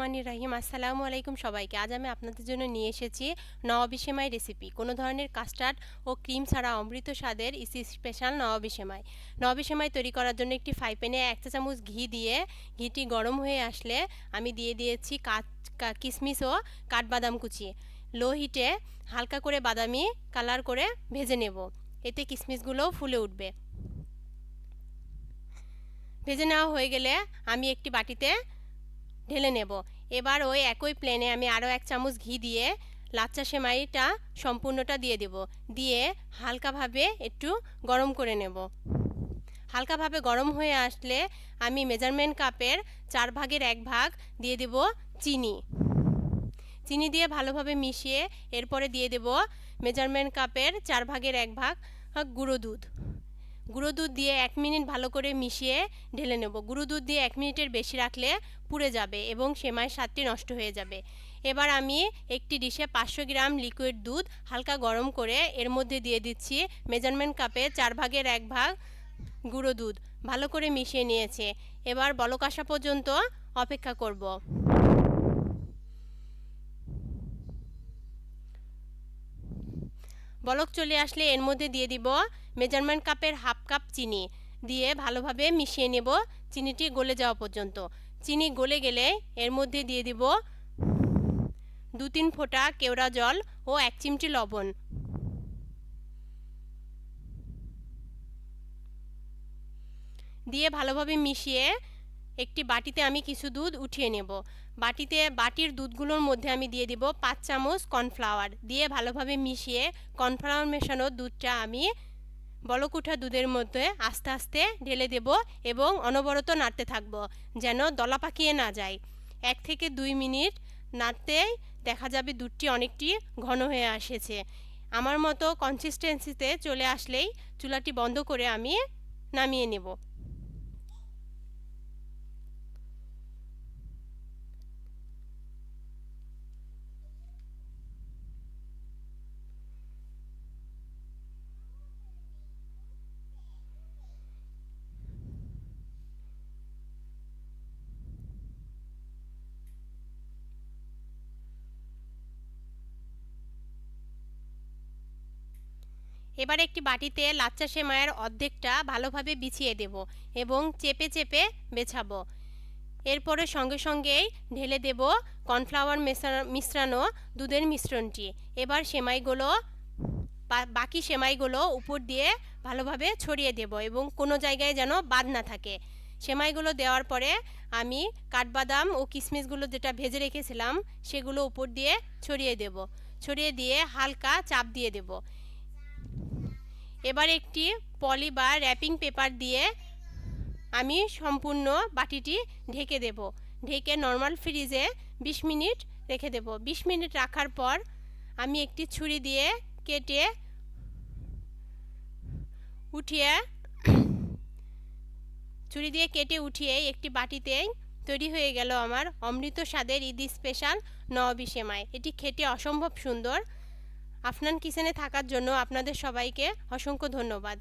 রহমানির রাহিম। আসসালামু আলাইকুম সবাইকে। আজ আমি আপনাদের জন্য নিয়ে এসেছি সেমাই রেসিপি কোনো ধরনের কাস্টার্ড ও ক্রিম ছাড়া অমৃত স্বাদের ইসি স্পেশাল নবাবি সেমাই। তৈরি করার জন্য একটি ফ্রাই প্যানে এক চা চামচ ঘি দিয়ে, ঘিটি গরম হয়ে আসলে আমি দিয়ে দিয়েছি কাচ, কা- কিশমিশ ও কাঠবাদাম কুচি। লো হিটে হালকা করে বাদামি কালার করে ভেজে নেব। এতে কিশমিশগুলোও ফুলে উঠবে। ভেজে নেওয়া হয়ে গেলে আমি একটি বাটিতে ঢেলে নেব। এবার ওই একই প্লেনে আমি আরও এক চামচ ঘি দিয়ে লাচ্চা সেমাইটা সম্পূর্ণটা দিয়ে দেব। দিয়ে হালকাভাবে একটু গরম করে নেব। হালকাভাবে গরম হয়ে আসলে আমি মেজারমেন্ট কাপের চার ভাগের এক ভাগ দিয়ে দেব চিনি। চিনি দিয়ে ভালোভাবে মিশিয়ে এরপরে দিয়ে দেব মেজারমেন্ট কাপের চার ভাগের এক ভাগ গুঁড়ো দুধ। গুঁড়ো দুধ দিয়ে এক মিনিট ভালো করে মিশিয়ে ঢেলে নেব। গুঁড়ো দুধ দিয়ে এক মিনিটের বেশি রাখলে পুড়ে যাবে এবং সেমাইয়ের স্বাদটি নষ্ট হয়ে যাবে। এবার আমি একটি ডিশে পাঁচশো গ্রাম লিকুইড দুধ হালকা গরম করে এর মধ্যে দিয়ে দিচ্ছি মেজারমেন্ট কাপে চার ভাগের এক ভাগ গুঁড়ো দুধ। ভালো করে মিশিয়ে নিয়েছে। এবার বলক আসা পর্যন্ত অপেক্ষা করব। বলক চলে আসলে এর মধ্যে দিয়ে দিব মেজারমেন্ট কাপের হাফ কাপ চিনি দিয়ে ভালোভাবে মিশিয়ে নেব। চিনিটি গলে যাওয়া পর্যন্ত। চিনি গলে গেলে এর মধ্যে দিয়ে দিব দু তিন ফোঁটা কেওড়া জল ও এক চিমটি লবণ। দিয়ে ভালোভাবে মিশিয়ে একটি বাটিতে আমি কিছু দুধ উঠিয়ে নেব। বাটিতে, বাটির দুধগুলোর মধ্যে আমি দিয়ে দিব পাঁচ চামচ কর্নফ্লাওয়ার। দিয়ে ভালোভাবে মিশিয়ে কর্নফ্লাওয়ার মেশানো দুধটা আমি বলকুঠা দুধের মধ্যে আস্তে আস্তে ঢেলে দেব এবং অনবরত নাড়তে থাকব যেন দলা পাকিয়ে না যায়। এক থেকে দুই মিনিট নাড়তেই দেখা যাবে দুধটি অনেকটি ঘন হয়ে এসেছে আমার মতো কনসিস্টেন্সিতে চলে আসলেই চুলাটি বন্ধ করে আমি নামিয়ে নেব। এবার একটি বাটিতে লাচ্চা সেমাইয়ের অর্ধেকটা ভালোভাবে বিছিয়ে দেব এবং চেপে চেপে বেছাবো। এরপরে সঙ্গে সঙ্গেই ঢেলে দেব কর্নফ্লাওয়ার মিশ্রানো দুধের মিশ্রণটি। এবার সেমাইগুলো বাকি সেমাইগুলো উপর দিয়ে ভালোভাবে ছড়িয়ে দেব এবং কোনো জায়গায় যেন বাদ না থাকে। সেমাইগুলো দেওয়ার পরে আমি কাঠবাদাম ও কিশমিশগুলো যেটা ভেজে রেখেছিলাম সেগুলো উপর দিয়ে ছড়িয়ে দেব। ছড়িয়ে দিয়ে হালকা চাপ দিয়ে দেব। এবার একটি পলি বা র্যাপিং পেপার দিয়ে আমি সম্পূর্ণ বাটিটি ঢেকে দেব। ঢেকে নর্মাল ফ্রিজে ২০ মিনিট রেখে দেব। ২০ মিনিট রাখার পর আমি একটি ছুরি দিয়ে কেটে উঠিয়ে ছুরি দিয়ে কেটে উঠিয়ে একটি বাটিতেই তৈরি হয়ে গেল আমার অমৃত স্বাদের ঈদ স্পেশাল নবাবি এটি খেতে অসম্ভব সুন্দর। আফনান কিচেনে থাকার জন্য আপনাদের সবাইকে অসংখ্য ধন্যবাদ।